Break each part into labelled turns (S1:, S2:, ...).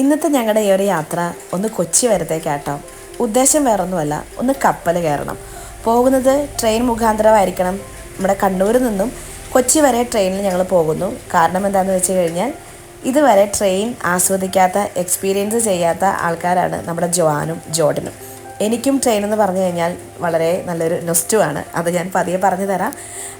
S1: ഇന്നത്തെ ഞങ്ങളുടെ ഈ ഒരു യാത്ര ഒന്ന് കൊച്ചി വരത്തേക്കാട്ടോ. ഉദ്ദേശം വേറൊന്നുമല്ല ഒന്ന് കപ്പൽ കയറണം. പോകുന്നത് ട്രെയിൻ മുഖാന്തരമായിരിക്കണം. നമ്മുടെ കണ്ണൂരിൽ നിന്നും കൊച്ചി വരെ ട്രെയിനിൽ ഞങ്ങൾ പോകുന്നു. കാരണം എന്താണെന്ന് വെച്ച് കഴിഞ്ഞാൽ ഇതുവരെ ട്രെയിൻ ആസ്വദിക്കാത്ത എക്സ്പീരിയൻസ് ചെയ്യാത്ത ആൾക്കാരാണ് നമ്മുടെ ജോവാനും ജോർഡനും. എനിക്കും ട്രെയിൻ എന്ന് പറഞ്ഞു കഴിഞ്ഞാൽ വളരെ നല്ലൊരു നൊസ്റ്റുമാണ് അത് ഞാൻ പതിയെ പറഞ്ഞു തരാം.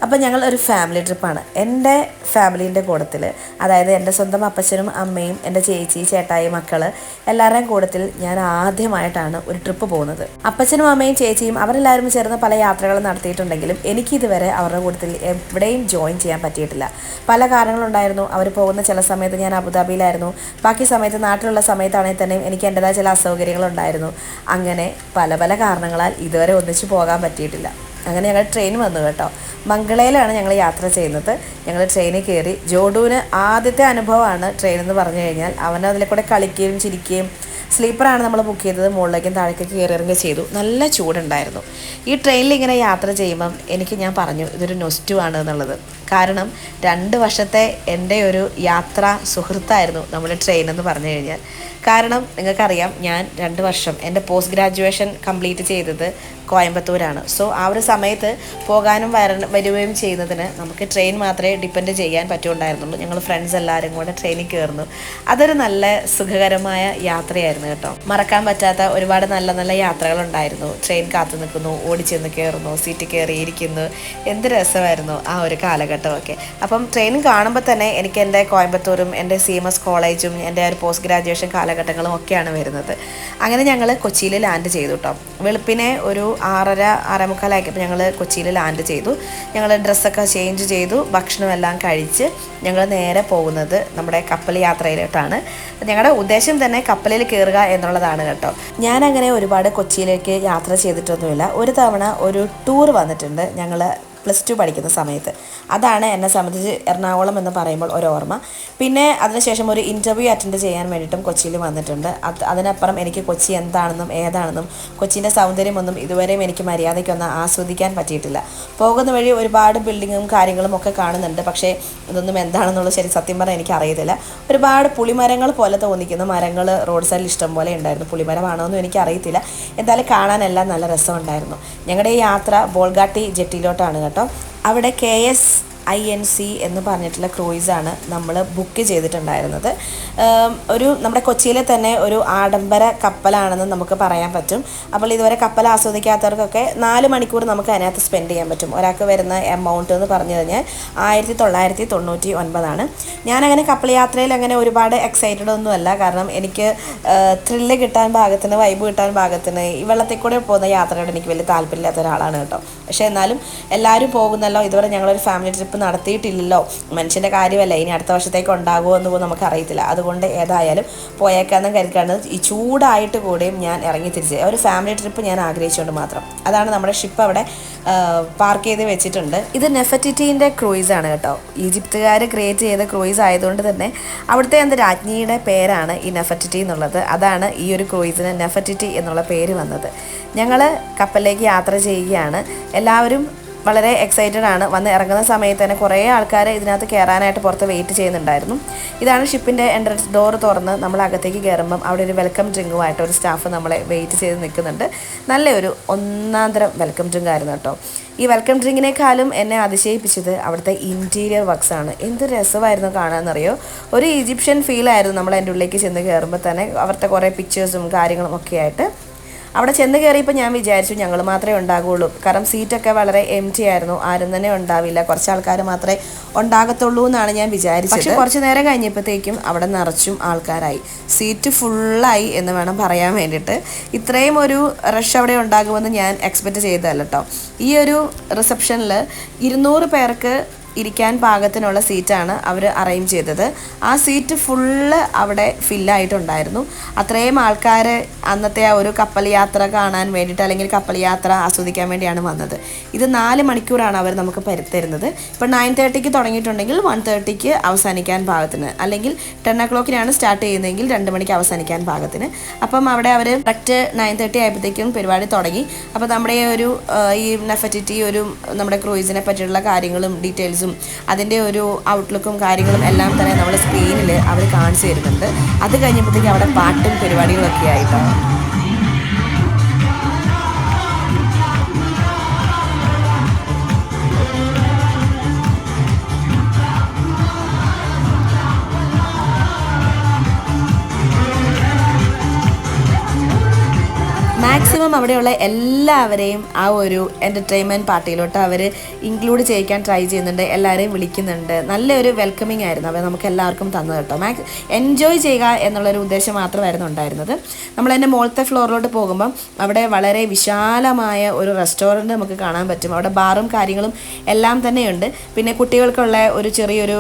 S1: അപ്പം ഞങ്ങൾ ഒരു ഫാമിലി ട്രിപ്പാണ് എന്റെ ഫാമിലീന്റെ കൂട്ടത്തിൽ അതായത് എന്റെ സ്വന്തം അപ്പച്ചനും അമ്മയും എന്റെ ചേച്ചി ചേട്ടായി മക്കൾ എല്ലാവരുടെയും കൂട്ടത്തിൽ ഞാൻ ആദ്യമായിട്ടാണ് ഒരു ട്രിപ്പ് പോകുന്നത്. അപ്പച്ചനും അമ്മയും ചേച്ചിയും അവരെല്ലാവരും ചേർന്ന് പല യാത്രകളും നടത്തിയിട്ടുണ്ടെങ്കിലും എനിക്കിതുവരെ അവരുടെ കൂട്ടത്തിൽ എവിടെയും ജോയിൻ ചെയ്യാൻ പറ്റിയിട്ടില്ല. പല കാരണങ്ങളുണ്ടായിരുന്നു. അവർ പോകുന്ന ചില സമയത്ത് ഞാൻ അബുദാബിയിലായിരുന്നു. ബാക്കി സമയത്ത് നാട്ടിലുള്ള സമയത്താണെങ്കിൽ തന്നെയും എനിക്ക് എന്റെതായ ചില അസൗകര്യങ്ങളുണ്ടായിരുന്നു. അങ്ങനെ പല പല കാരണങ്ങളാൽ ഇതുവരെ ഒന്നിച്ച് പോകാൻ പറ്റിയിട്ടില്ല. അങ്ങനെ ഞങ്ങൾ ട്രെയിൻ വന്നു കേട്ടോ. മംഗളയിലാണ് ഞങ്ങൾ യാത്ര ചെയ്യുന്നത്. ഞങ്ങൾ ട്രെയിനിൽ കയറി. ജോഡുവിന് ആദ്യത്തെ അനുഭവമാണ് ട്രെയിൻ എന്ന് പറഞ്ഞു കഴിഞ്ഞാൽ. അവൻ അതിലെ കൂടെ കളിക്കുകയും ചിരിക്കുകയും സ്ലീപ്പറാണ് നമ്മൾ ബുക്ക് ചെയ്തത്. മുകളിലേക്കും താഴേക്കും കയറി ഇറങ്ങുക ചെയ്തു. നല്ല ചൂടുണ്ടായിരുന്നു. ഈ ട്രെയിനിൽ ഇങ്ങനെ യാത്ര ചെയ്യുമ്പം എനിക്ക് ഞാൻ പറഞ്ഞു ഇതൊരു നൊസ്റ്റു ആണ് എന്നുള്ളത്. കാരണം രണ്ട് വർഷത്തെ എന്റെ ഒരു യാത്ര സുഹൃത്തായിരുന്നു നമ്മുടെ ട്രെയിൻ എന്ന് പറഞ്ഞു കഴിഞ്ഞാൽ. കാരണം നിങ്ങൾക്കറിയാം ഞാൻ രണ്ട് വർഷം എന്റെ പോസ്റ്റ് ഗ്രാജുവേഷൻ കംപ്ലീറ്റ് ചെയ്തത് കോയമ്പത്തൂരാണ്. സോ ആ ഒരു സമയത്ത് പോകാനും വര വരികയും ചെയ്യുന്നതിന് നമുക്ക് ട്രെയിൻ മാത്രമേ ഡിപ്പെൻഡ് ചെയ്യാൻ പറ്റുണ്ടായിരുന്നുള്ളൂ ഞങ്ങൾ ഫ്രണ്ട്സ് എല്ലാവരും കൂടെ ട്രെയിനിൽ കയറുന്നു. അതൊരു നല്ല സുഖകരമായ യാത്രയായിരുന്നു കേട്ടോ. മറക്കാൻ പറ്റാത്ത ഒരുപാട് നല്ല നല്ല യാത്രകളുണ്ടായിരുന്നു. ട്രെയിൻ കാത്തു നിൽക്കുന്നു ഓടിച്ചെന്ന് കയറുന്നു സീറ്റ് കയറി ഇരിക്കുന്നു എന്ത് രസമായിരുന്നു ആ ഒരു കാലഘട്ടമൊക്കെ അപ്പം ട്രെയിൻ കാണുമ്പോൾ തന്നെ എനിക്ക് എന്റെ കോയമ്പത്തൂരും എന്റെ സി എം എസ് കോളേജും എന്റെ ഒരു പോസ്റ്റ് ഗ്രാജുവേഷൻ കാലഘട്ടങ്ങളും ഒക്കെയാണ് വരുന്നത്. അങ്ങനെ ഞങ്ങൾ കൊച്ചിയിൽ ലാൻഡ് ചെയ്തു കേട്ടോ വെളുപ്പിനെ ഒരു ആറര ആറേമുക്കാലാക്കിയപ്പോൾ ഞങ്ങൾ കൊച്ചിയിൽ ലാൻഡ് ചെയ്തു. ഞങ്ങൾ ഡ്രസ്സൊക്കെ ചേഞ്ച് ചെയ്തു ഭക്ഷണമെല്ലാം കഴിച്ച് ഞങ്ങൾ നേരെ പോകുന്നത് നമ്മുടെ കപ്പൽ യാത്രയിലോട്ടാണ്. ഞങ്ങളുടെ ഉദ്ദേശം തന്നെ കപ്പലിൽ കയറുക എന്നുള്ളതാണ് കേട്ടോ. ഞാനങ്ങനെ ഒരുപാട് കൊച്ചിയിലേക്ക് യാത്ര ചെയ്തിട്ടൊന്നുമില്ല. ഒരു തവണ ഒരു ടൂർ വന്നിട്ടുണ്ട് ഞങ്ങൾ പ്ലസ് ടു പഠിക്കുന്ന സമയത്ത്. അതാണ് എന്നെ സംബന്ധിച്ച് എറണാകുളം എന്ന് പറയുമ്പോൾ ഒരു ഓർമ്മ. പിന്നെ അതിനുശേഷം ഒരു ഇന്റർവ്യൂ അറ്റൻഡ് ചെയ്യാൻ വേണ്ടിയിട്ടും കൊച്ചിയിൽ വന്നിട്ടുണ്ട്. അത് അതിനപ്പുറം എനിക്ക് കൊച്ചി എന്താണെന്നും ഏതാണെന്നും കൊച്ചിന്റെ സൗന്ദര്യമൊന്നും ഇതുവരെയും എനിക്ക് മര്യാദയ്ക്കൊന്നും ആസ്വദിക്കാൻ പറ്റിയിട്ടില്ല. പോകുന്ന വഴി ഒരുപാട് ബിൽഡിങ്ങും കാര്യങ്ങളും ഒക്കെ കാണുന്നുണ്ട്. പക്ഷേ ഇതൊന്നും എന്താണെന്നുള്ളത് ശരി സത്യം പറഞ്ഞാൽ എനിക്ക് അറിയത്തില്ല. ഒരുപാട് പുളിമരങ്ങൾ പോലെ തോന്നിക്കുന്ന. മരങ്ങൾ റോഡ് സൈഡിൽ ഇഷ്ടം പോലെ ഉണ്ടായിരുന്നു. പുളിമരമാണോ എന്നും എനിക്ക് അറിയത്തില്ല. എന്തായാലും കാണാനെല്ലാം നല്ല രസമുണ്ടായിരുന്നു. ഞങ്ങളുടെ ഈ യാത്ര ബോൾഗാട്ടി ജെട്ടിയിലോട്ടാണ് കേട്ടോ. അവിടെ K S I N C എന്ന് പറഞ്ഞിട്ടുള്ള ക്രൂയിസാണ് നമ്മൾ ബുക്ക് ചെയ്തിട്ടുണ്ടായിരുന്നത്. ഒരു നമ്മുടെ കൊച്ചിയിലെ തന്നെ ഒരു ആഡംബര കപ്പലാണെന്ന് നമുക്ക് പറയാൻ പറ്റും. അപ്പോൾ ഇതുവരെ കപ്പൽ ആസ്വദിക്കാത്തവർക്കൊക്കെ നാല് മണിക്കൂർ നമുക്ക് അതിനകത്ത് സ്പെൻഡ് ചെയ്യാൻ പറ്റും. ഒരാൾക്ക് വരുന്ന എമൗണ്ട് എന്ന് പറഞ്ഞു കഴിഞ്ഞാൽ ആയിരത്തി തൊള്ളായിരത്തി തൊണ്ണൂറ്റി ഒൻപതാണ് ഞാനങ്ങനെ കപ്പൽ യാത്രയിൽ അങ്ങനെ ഒരുപാട് എക്സൈറ്റഡ് ഒന്നുമല്ല കാരണം എനിക്ക് ത്രില്ല് കിട്ടാൻ ഭാഗത്തിന് വൈബ് കിട്ടാൻ ഭാഗത്തിന് ഈ വെള്ളത്തിൽ കൂടെ പോകുന്ന യാത്രയോട് എനിക്ക് വലിയ താല്പര്യമില്ലാത്ത ഒരാളാണ് കേട്ടോ. പക്ഷേ എന്നാലും എല്ലാവരും പോകുന്നല്ലോ. ഇതുവരെ ഞങ്ങളൊരു ഫാമിലി ട്രിപ്പ് നടത്തിയിട്ടില്ലല്ലോ. മനുഷ്യന്റെ കാര്യമല്ല? ഇനി അടുത്ത വർഷത്തേക്ക് ഉണ്ടാകുമോ എന്ന് പോലും നമുക്ക് അറിയത്തില്ല അതുകൊണ്ട് ഏതായാലും പോയേക്കാന്നും കരുതിക്കാണ് ഈ ചൂടായിട്ട് കൂടെയും ഞാൻ ഇറങ്ങി തിരിച്ച്. ഒരു ഫാമിലി ട്രിപ്പ് ഞാൻ ആഗ്രഹിച്ചുകൊണ്ട് മാത്രം. അതാണ് നമ്മുടെ ഷിപ്പ് അവിടെ പാർക്ക് ചെയ്ത് വെച്ചിട്ടുണ്ട്. ഇത് നെഫറ്റിറ്റീന്റെ ക്രൂയിസ് ആണ് കേട്ടോ. ഈജിപ്തുകാർ ക്രിയേറ്റ് ചെയ്ത ക്രൂയിസ് ആയതുകൊണ്ട് തന്നെ അവിടുത്തെ എന്ത് രാജ്ഞിയുടെ പേരാണ് ഈ നെഫറ്റിറ്റി എന്നുള്ളത്. അതാണ് ഈ ഒരു ക്രൂയിസിന് നെഫറ്റിറ്റി എന്നുള്ള പേര് വന്നത്. ഞങ്ങൾ കപ്പലിലേക്ക് യാത്ര ചെയ്യുകയാണ്. എല്ലാവരും വളരെ എക്സൈറ്റഡ് ആണ്. വന്ന് ഇറങ്ങുന്ന സമയത്ത് തന്നെ കുറേ ആൾക്കാർ ഇതിനകത്ത് കയറാനായിട്ട് പുറത്ത് വെയിറ്റ് ചെയ്യുന്നുണ്ടായിരുന്നു. ഇതാണ് ഷിപ്പിന്റെ എൻട്രൻസ് ഡോർ തുറന്ന് നമ്മൾ അകത്തേക്ക് കയറുമ്പം അവിടെ ഒരു വെൽക്കം ഡ്രിങ്കുമായിട്ട് ഒരു സ്റ്റാഫ് നമ്മളെ വെയിറ്റ് ചെയ്ത് നിൽക്കുന്നുണ്ട്. നല്ലൊരു ഒന്നാന്തരം വെൽക്കം ഡ്രിങ്ക് ആയിരുന്നു കേട്ടോ. ഈ വെൽക്കം ഡ്രിങ്കിനേക്കാളും എന്നെ അതിശയിപ്പിച്ചത് അവിടുത്തെ ഇന്റീരിയർ വർക്ക്സ് ആണ്. എന്ത് രസമായിരുന്നു കാണാമെന്നറിയോ ഒരു ഈജിപ്ഷ്യൻ ഫീലായിരുന്നു നമ്മൾ എന്റെ ഉള്ളിലേക്ക് ചെന്ന് കയറുമ്പോൾ തന്നെ. അവിടുത്തെ കുറേ പിക്ചേഴ്സും കാര്യങ്ങളും ഒക്കെ ആയിട്ട്. അവിടെ ചെന്ന് കയറിയപ്പോൾ ഞാൻ വിചാരിച്ചു ഞങ്ങൾ മാത്രമേ ഉണ്ടാകുള്ളൂ. കാരണം സീറ്റൊക്കെ വളരെ എം ടി ആയിരുന്നു. ആരും തന്നെ ഉണ്ടാവില്ല. കുറച്ച് ആൾക്കാർ മാത്രമേ ഉണ്ടാകത്തുള്ളൂ എന്നാണ് ഞാൻ വിചാരിച്ചത്. പക്ഷെ കുറച്ച് നേരം കഴിഞ്ഞപ്പോഴത്തേക്കും അവിടെ നിറച്ചും ആൾക്കാരായി. സീറ്റ് ഫുള്ളായി എന്ന് വേണം പറയാൻ വേണ്ടിയിട്ട്. ഇത്രയും ഒരു റഷ് അവിടെ ഉണ്ടാകുമെന്ന് ഞാൻ എക്സ്പെക്റ്റ് ചെയ്തതല്ല ഈ ഒരു റിസപ്ഷനിൽ ഇരുന്നൂറ് പേർക്ക് ഇരിക്കാൻ പാകത്തിനുള്ള സീറ്റാണ് അവർ അറേഞ്ച് ചെയ്തത്. ആ സീറ്റ് ഫുള്ള് അവിടെ ഫില്ലായിട്ടുണ്ടായിരുന്നു അത്രയും ആൾക്കാർ അന്നത്തെ ആ ഒരു കപ്പൽ യാത്ര കാണാൻ വേണ്ടിയിട്ട് അല്ലെങ്കിൽ കപ്പൽ യാത്ര ആസ്വദിക്കാൻ വേണ്ടിയാണ് വന്നത്. ഇത് നാല് മണിക്കൂറാണ് അവർ നമുക്ക് പരുത്തരുന്നത്. ഇപ്പോൾ നയൻ തേർട്ടിക്ക് തുടങ്ങിയിട്ടുണ്ടെങ്കിൽ വൺ തേർട്ടിക്ക് അവസാനിക്കാൻ പാകത്തിന്. അല്ലെങ്കിൽ ടെൻ ഒ ക്ലോക്കിനാണ് സ്റ്റാർട്ട് ചെയ്യുന്നതെങ്കിൽ രണ്ട് മണിക്ക് അവസാനിക്കാൻ പാകത്തിന്. അപ്പം അവിടെ അവർ കറക്റ്റ് നയൻ തേർട്ടി ആയപ്പോഴത്തേക്കും പരിപാടി തുടങ്ങി. അപ്പോൾ നമ്മുടെ ഒരു ഈ നെഫറ്റിറ്റി ഒരു നമ്മുടെ ക്രൂയിസിനെ പറ്റിയുള്ള കാര്യങ്ങളും ഡീറ്റെയിൽസും ഡിസൈൻസും അതിന്റെ ഒരു ഔട്ട്ലുക്കും കാര്യങ്ങളും എല്ലാം തന്നെ നമ്മൾ സ്ക്രീനിൽ അവർ കാണിച്ചു തരുന്നുണ്ട്. അത് കഴിഞ്ഞപ്പോഴത്തേക്കും അവിടെ പാട്ടും പരിപാടികളൊക്കെ ആയിട്ടാണ് അവിടെയുള്ള എല്ലാവരെയും ആ ഒരു എന്റർടൈൻമെന്റ് പാർട്ടിയിലോട്ട് അവർ ഇൻക്ലൂഡ് ചെയ്യിക്കാൻ ട്രൈ ചെയ്യുന്നുണ്ട് എല്ലാവരെയും വിളിക്കുന്നുണ്ട്. നല്ലൊരു വെൽക്കമിങ് ആയിരുന്നു അവർ നമുക്ക് എല്ലാവർക്കും തന്നത് കേട്ടോ. മാക്സ് എൻജോയ് ചെയ്യുക എന്നുള്ളൊരു ഉദ്ദേശം മാത്രമായിരുന്നു ഉണ്ടായിരുന്നത്. നമ്മൾ എന്റെ മുകളത്തെ ഫ്ലോറിലോട്ട് പോകുമ്പം അവിടെ വളരെ വിശാലമായ ഒരു റെസ്റ്റോറന്റ് നമുക്ക് കാണാൻ പറ്റും. അവിടെ ബാറും കാര്യങ്ങളും എല്ലാം തന്നെയുണ്ട്. പിന്നെ കുട്ടികൾക്കുള്ള ഒരു ചെറിയൊരു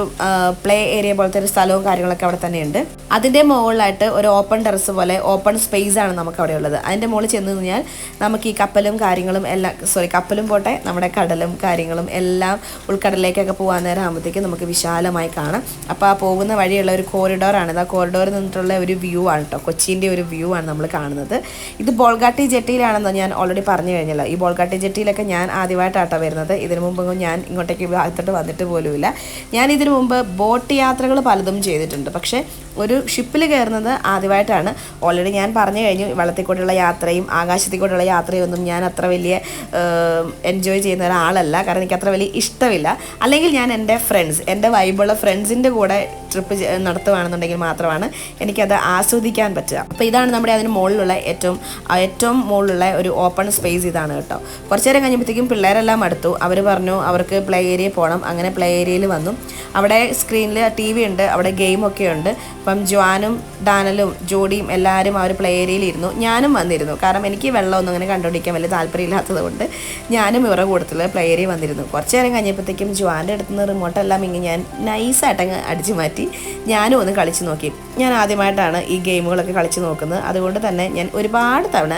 S1: പ്ലേ ഏരിയ പോലത്തെ ഒരു സ്ഥലവും കാര്യങ്ങളൊക്കെ അവിടെ തന്നെയുണ്ട്. അതിന്റെ മുകളിലായിട്ട് ഒരു ഓപ്പൺ ടെറസ് പോലെ ഓപ്പൺ സ്പേസ് ആണ് നമുക്ക് അവിടെ ഉള്ളത്. അതിന്റെ മുകളിൽ ചെന്ന് കഴിഞ്ഞാൽ നമുക്ക് ഈ കപ്പലും കാര്യങ്ങളും എല്ലാം സോറി കപ്പലും പോട്ടെ നമ്മുടെ കടലും കാര്യങ്ങളും എല്ലാം ഉൾക്കടലിലേക്കൊക്കെ പോകാൻ നേരം ആകുമ്പോഴത്തേക്കും നമുക്ക് വിശാലമായി കാണാം. അപ്പോൾ ആ പോകുന്ന വഴിയുള്ള ഒരു കോറിഡോറാണ് ആ കോറിഡോറിൽ നിന്നിട്ടുള്ള ഒരു വ്യൂ ആണ് കേട്ടോ കൊച്ചിന്റെ ഒരു വ്യൂ ആണ് നമ്മൾ കാണുന്നത്. ഇത് ബോൾഗാട്ടി ജെട്ടിയിലാണെന്ന് ഞാൻ ഓൾറെഡി പറഞ്ഞു കഴിഞ്ഞല്ലോ. ഈ ബോൾഗാട്ടി ജെട്ടിയിലൊക്കെ ഞാൻ ആദ്യമായിട്ടാട്ടോ വരുന്നത്. ഇതിനു മുമ്പ് ഞാൻ ഇങ്ങോട്ടേക്ക് ഭാഗത്തോട്ട് വന്നിട്ട് പോലുമില്ല. ഞാൻ ഇതിനു മുമ്പ് ബോട്ട് യാത്രകൾ പലതും ചെയ്തിട്ടുണ്ട്. പക്ഷേ ഒരു ഷിപ്പിൽ കയറുന്നത് ആദ്യമായിട്ടാണ്. ഓൾറെഡി ഞാൻ പറഞ്ഞു കഴിഞ്ഞു വെള്ളത്തിൽ കൂടെയുള്ള യാത്രയും ആകാശത്തിൽ കൂടെയുള്ള യാത്രയും ഒന്നും ഞാൻ അത്ര വലിയ എൻജോയ് ചെയ്യുന്ന ഒരാളല്ല. കാരണം എനിക്ക് അത്ര വലിയ ഇഷ്ടമില്ല. അല്ലെങ്കിൽ ഞാൻ എന്റെ ഫ്രണ്ട്സ് എന്റെ വൈബുള്ള ഫ്രണ്ട്സിന്റെ കൂടെ ട്രിപ്പ് നടത്തുകയാണെന്നുണ്ടെങ്കിൽ മാത്രമാണ് എനിക്കത് ആസ്വദിക്കാൻ പറ്റുക. അപ്പോൾ ഇതാണ് നമ്മുടെ അതിന് മുകളിലുള്ള ഏറ്റവും ഏറ്റവും മുകളിലുള്ള ഒരു ഓപ്പൺ സ്പേസ് ഇതാണ് കേട്ടോ. കുറച്ച് നേരം കഴിഞ്ഞപ്പോഴത്തേക്കും പിള്ളേരെല്ലാം അടുത്തു. അവർ പറഞ്ഞു അവർക്ക് പ്ലേ ഏരിയയിൽ പോകണം അങ്ങനെ പ്ലേ ഏരിയയിൽ വന്നു. അവിടെ സ്ക്രീനിൽ ടി വി ഉണ്ട് അവിടെ ഗെയിമൊക്കെ ഉണ്ട്. അപ്പം ജോനും ഡാനലും ജോഡിയും എല്ലാവരും ആ ഒരു പ്ലേ ഏരിയയിലിരുന്നു ഞാനും വന്നിരുന്നു. കാരണം എനിക്ക് വെള്ളമൊന്നും അങ്ങനെ കണ്ടുപിടിക്കാൻ വലിയ താല്പര്യമില്ലാത്തത് കൊണ്ട് ഞാനും ഇവരുടെ കൂട്ടത്തിൽ പ്ലേ ഏരിയ വന്നിരുന്നു. കുറച്ച് നേരം കഴിഞ്ഞപ്പോഴത്തേക്കും ജോന്റെ അടുത്ത് നിന്ന് റിമോട്ടെല്ലാം ഇങ്ങനെ ഞാൻ നൈസായിട്ട് അങ്ങ് അടിച്ചു മാറ്റി. ഞാനും ഒന്ന് കളിച്ച് നോക്കി. ഞാൻ ആദ്യമായിട്ടാണ് ഈ ഗെയിമുകളൊക്കെ കളിച്ച് നോക്കുന്നത്. അതുകൊണ്ട് തന്നെ ഞാൻ ഒരുപാട് തവണ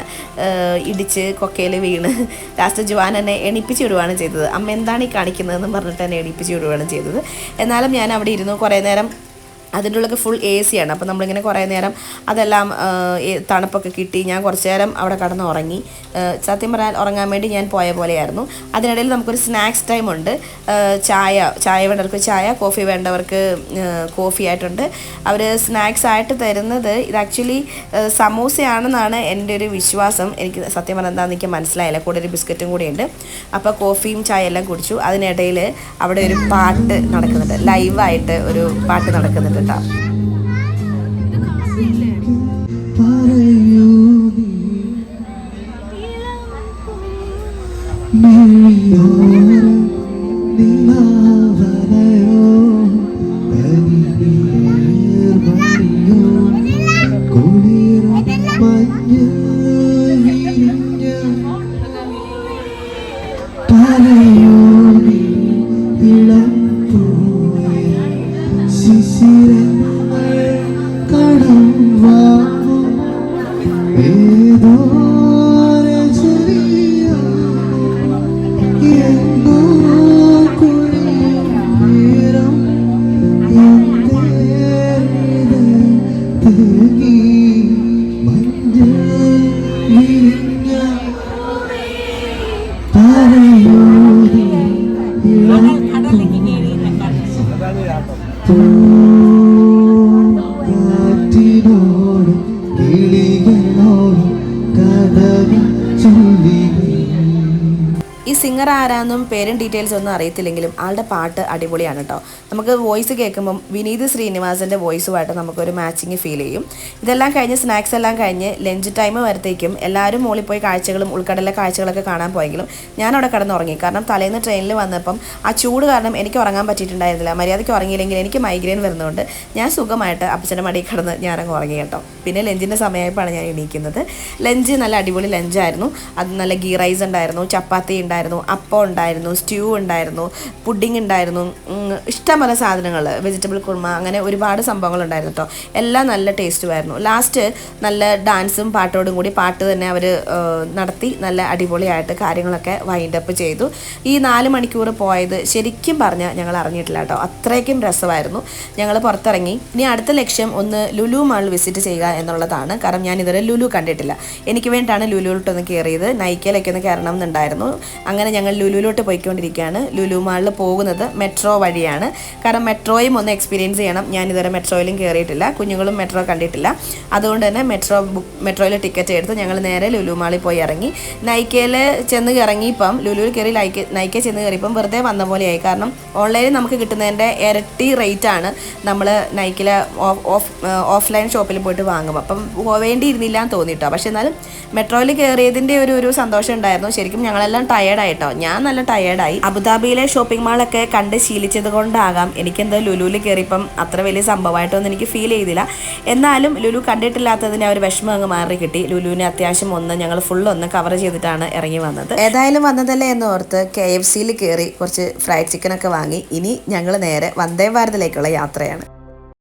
S1: ഇടിച്ച് കൊക്കയിൽ വീണ് ലാസ്റ്റ് ജുവാൻ എന്നെ എണിപ്പിച്ച് വിടുകയാണ് ചെയ്തത്. അമ്മ എന്താണ് ഈ കാണിക്കുന്നതെന്ന് പറഞ്ഞിട്ട് എന്നെ എണിപ്പിച്ച് വിടുകയാണ് ചെയ്തത്. എന്നാലും ഞാൻ അവിടെ ഇരുന്നു. കുറേ നേരം അതിന്റെ ഉള്ളൊക്കെ ഫുൾ എ സി ആണ്. അപ്പോൾ നമ്മളിങ്ങനെ കുറേ നേരം അതെല്ലാം തണുപ്പൊക്കെ കിട്ടി. ഞാൻ കുറച്ച് നേരം അവിടെ കടന്ന് ഉറങ്ങി സത്യം പറയാൻ ഉറങ്ങാൻ വേണ്ടി ഞാൻ പോയ പോലെയായിരുന്നു. അതിനിടയിൽ നമുക്കൊരു സ്നാക്സ് ടൈം ഉണ്ട്. ചായ ചായ വേണ്ടവർക്ക് ചായ കോഫി വേണ്ടവർക്ക് കോഫി ആയിട്ടുണ്ട്. അവർ സ്നാക്സ് ആയിട്ട് തരുന്നത് ഇത് ആക്ച്വലി സമൂസയാണെന്നാണ് എന്റെ ഒരു വിശ്വാസം. എനിക്ക് സത്യം പറഞ്ഞാൽ എന്താണെന്ന് എനിക്ക് മനസ്സിലായില്ല. കൂടെ ഒരു ബിസ്ക്കറ്റും കൂടിയുണ്ട് അപ്പോൾ കോഫിയും ചായ എല്ലാം കുടിച്ചു. അതിനിടയിൽ അവിടെ ഒരു പാട്ട് നടക്കുന്നുണ്ട്. ലൈവായിട്ട് ഒരു പാട്ട് നടക്കുന്നുണ്ട്. കേട്ടോ.
S2: പറയൂ
S1: സിംഗർ ആരാന്നും പേരും ഡീറ്റെയിൽസ് ഒന്നും അറിയത്തില്ലെങ്കിലും ആളുടെ പാട്ട് അടിപൊളിയാണ് കേട്ടോ നമുക്ക് വോയിസ് കേൾക്കുമ്പം വിനീത് ശ്രീനിവാസന്റെ വോയിസുമായിട്ട് നമുക്കൊരു മാച്ചിങ് ഫീൽ ചെയ്യും. ഇതെല്ലാം കഴിഞ്ഞ് സ്നാക്സ് എല്ലാം കഴിഞ്ഞ് ലഞ്ച് ടൈം വരത്തേക്കും. എല്ലാവരും മുകളിൽ പോയി കാഴ്ചകളും ഉൾക്കടലിലെ കാഴ്ചകളൊക്കെ കാണാൻ പോയെങ്കിലും ഞാൻ അവിടെ കിടന്നുറങ്ങി. കാരണം തലേന്ന് ട്രെയിനിൽ വന്നപ്പം ആ ചൂട് കാരണം എനിക്ക് ഉറങ്ങാൻ പറ്റിയിട്ടുണ്ടായിരുന്നില്ല. മര്യാദയ്ക്ക് ഉറങ്ങിയില്ലെങ്കിൽ എനിക്ക് മൈഗ്രെയിൻ വരുന്നതുകൊണ്ട് ഞാൻ സുഖമായിട്ട് അപ്പച്ചന്റെ മടിയിൽ കിടന്ന് ഞാനങ്ങ് ഉറങ്ങി കേട്ടോ. പിന്നെ ലഞ്ചിന്റെ സമയമായപ്പോഴാണ് ഞാൻ എണീക്കുന്നത്. ലഞ്ച് നല്ല അടിപൊളി ലഞ്ചായിരുന്നു അത് നല്ല ഗീ റൈസ് ഉണ്ടായിരുന്നു ചപ്പാത്തി ഉണ്ടായിരുന്നു അപ്പം ഉണ്ടായിരുന്നു സ്റ്റ്യൂ ഉണ്ടായിരുന്നു പുഡിംഗ് ഉണ്ടായിരുന്നു ഇഷ്ടംപോലെ സാധനങ്ങൾ വെജിറ്റബിൾ കുർമ അങ്ങനെ ഒരുപാട് സംഭവങ്ങൾ ഉണ്ടായിരുന്നു കേട്ടോ എല്ലാം നല്ല ടേസ്റ്റുമായിരുന്നു ലാസ്റ്റ് നല്ല ഡാൻസും പാട്ടോടും കൂടി പാട്ട് തന്നെ അവർ നടത്തി നല്ല അടിപൊളിയായിട്ട് കാര്യങ്ങളൊക്കെ വൈൻഡ് അപ്പ് ചെയ്തു. ഈ നാല് മണിക്കൂർ പോയത് ശരിക്കും പറഞ്ഞാൽ ഞങ്ങൾ അറിഞ്ഞിട്ടില്ല കേട്ടോ അത്രയ്ക്കും രസമായിരുന്നു. ഞങ്ങൾ പുറത്തിറങ്ങി. ഇനി അടുത്ത ലക്ഷ്യം ഒന്ന് ലുലു മാൾ വിസിറ്റ് ചെയ്യുക എന്നുള്ളതാണ്. കാരണം ഞാൻ ഇതുവരെ ലുലു കണ്ടിട്ടില്ല. എനിക്ക് വേണ്ടിയിട്ടാണ് ലുലുവിലോട്ടൊന്ന് കയറിയത് നൈക്കയിലൊക്കെ ഒന്ന് കയറണം എന്നുണ്ടായിരുന്നു. അങ്ങനെ ഞങ്ങൾ ലുലുവിലോട്ട് പോയിക്കൊണ്ടിരിക്കുകയാണ്. ലുലു മാളിൽ പോകുന്നത് മെട്രോ വഴിയാണ്. കാരണം മെട്രോയും ഒന്ന് എക്സ്പീരിയൻസ് ചെയ്യണം. ഞാൻ ഇതുവരെ മെട്രോയിലും കയറിയിട്ടില്ല. കുഞ്ഞുങ്ങളും മെട്രോ കണ്ടിട്ടില്ല. അതുകൊണ്ട് തന്നെ മെട്രോ ബുക്ക് മെട്രോയിൽ ടിക്കറ്റ് എടുത്ത് ഞങ്ങൾ നേരെ ലുലു മാളിൽ പോയി ഇറങ്ങി. നൈക്കയിൽ ചെന്ന് ഇറങ്ങിയപ്പം ലുലുവിൽ കയറി ലൈക്ക് നൈക്ക ചെന്ന് കയറിയപ്പം വെറുതെ വന്ന പോലെയായി. കാരണം ഓൺലൈനിൽ നമുക്ക് കിട്ടുന്നതിന്റെ ഇരട്ടി റേറ്റ് ആണ് നമ്മൾ നൈക്കിലെ ഓഫ് ഓഫ്ലൈൻ ഷോപ്പിൽ പോയിട്ട് വാങ്ങും. അപ്പം പോവേണ്ടിയിരുന്നില്ല എന്ന് തോന്നിയിട്ടോ. പക്ഷെ എന്നാലും മെട്രോയിൽ കയറിയതിന്റെ ഒരു ഒരു സന്തോഷം ഉണ്ടായിരുന്നു. ശരിക്കും ഞങ്ങളെല്ലാം ടയേർഡായിട്ടോ ഞാൻ നല്ല ടയേർഡായി അബുദാബിയിലെ ഷോപ്പിംഗ് മാളൊക്കെ കണ്ട് ശീലിച്ചത് കൊണ്ടാകാം. എനിക്കെന്തോ ലുലുവിൽ കയറിയപ്പം അത്ര വലിയ സംഭവമായിട്ടൊന്നും എനിക്ക് ഫീൽ ചെയ്തില്ല. എന്നാലും ലുലു കണ്ടിട്ടില്ലാത്തതിന് ആ ഒരു വിഷമം അങ്ങ് മാറി കിട്ടി. ലുലുവിനെ അത്യാവശ്യം ഒന്ന് ഞങ്ങൾ ഫുൾ ഒന്ന് കവർ ചെയ്തിട്ടാണ് ഇറങ്ങി വന്നത്. ഏതായാലും വന്നതല്ലേ എന്ന് ഓർത്ത് കെ എഫ് സിയിൽ കയറി കുറച്ച് ഫ്രൈഡ് ചിക്കനൊക്കെ വാങ്ങി. ഇനി ഞങ്ങൾ നേരെ വന്ദേ ഭാരതിലേക്കുള്ള യാത്രയാണ്.